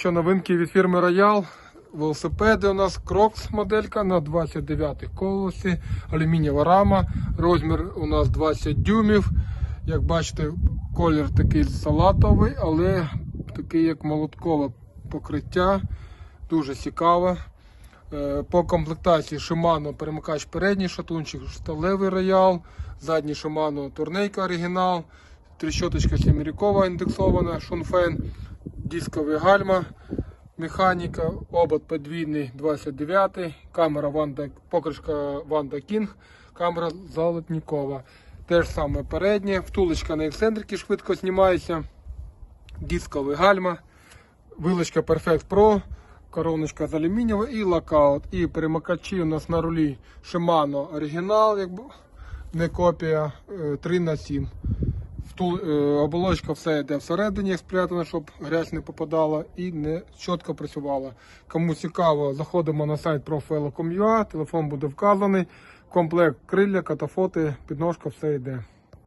Що новинки від фірми Royal. Велосипеди у нас Crocs моделька на 29 колесі, алюмінієва рама, розмір у нас 20 дюймів. Як бачите, колір такий салатовий, але такий як молоткове покриття. Дуже цікаво. Е, По комплектації Shimano перемикач передній шатунчик, сталевий роял, задній Shimano турнейка оригінал, трещоточка сімірікова індексована, шунфен, дисковий гальма, механіка, обод подвійний 29, камера Ванда, покришка Ванда King, камера золотникова. Те ж саме переднє, втулочка на ексцентрики швидко знімається, дисковий гальма, вилочка Perfect Pro, короночка з алюмінієва і локаут. І перемикачі у нас на рулі Shimano оригінал, якби не копія 3 на 7 Втул, е, оболочка все йде всередині, як спрятана, щоб грязь не попадала і не чітко працювала. Кому цікаво, заходимо на сайт profile.com.ua, телефон буде вказаний, комплект крилля, катафоти, підножка, все йде.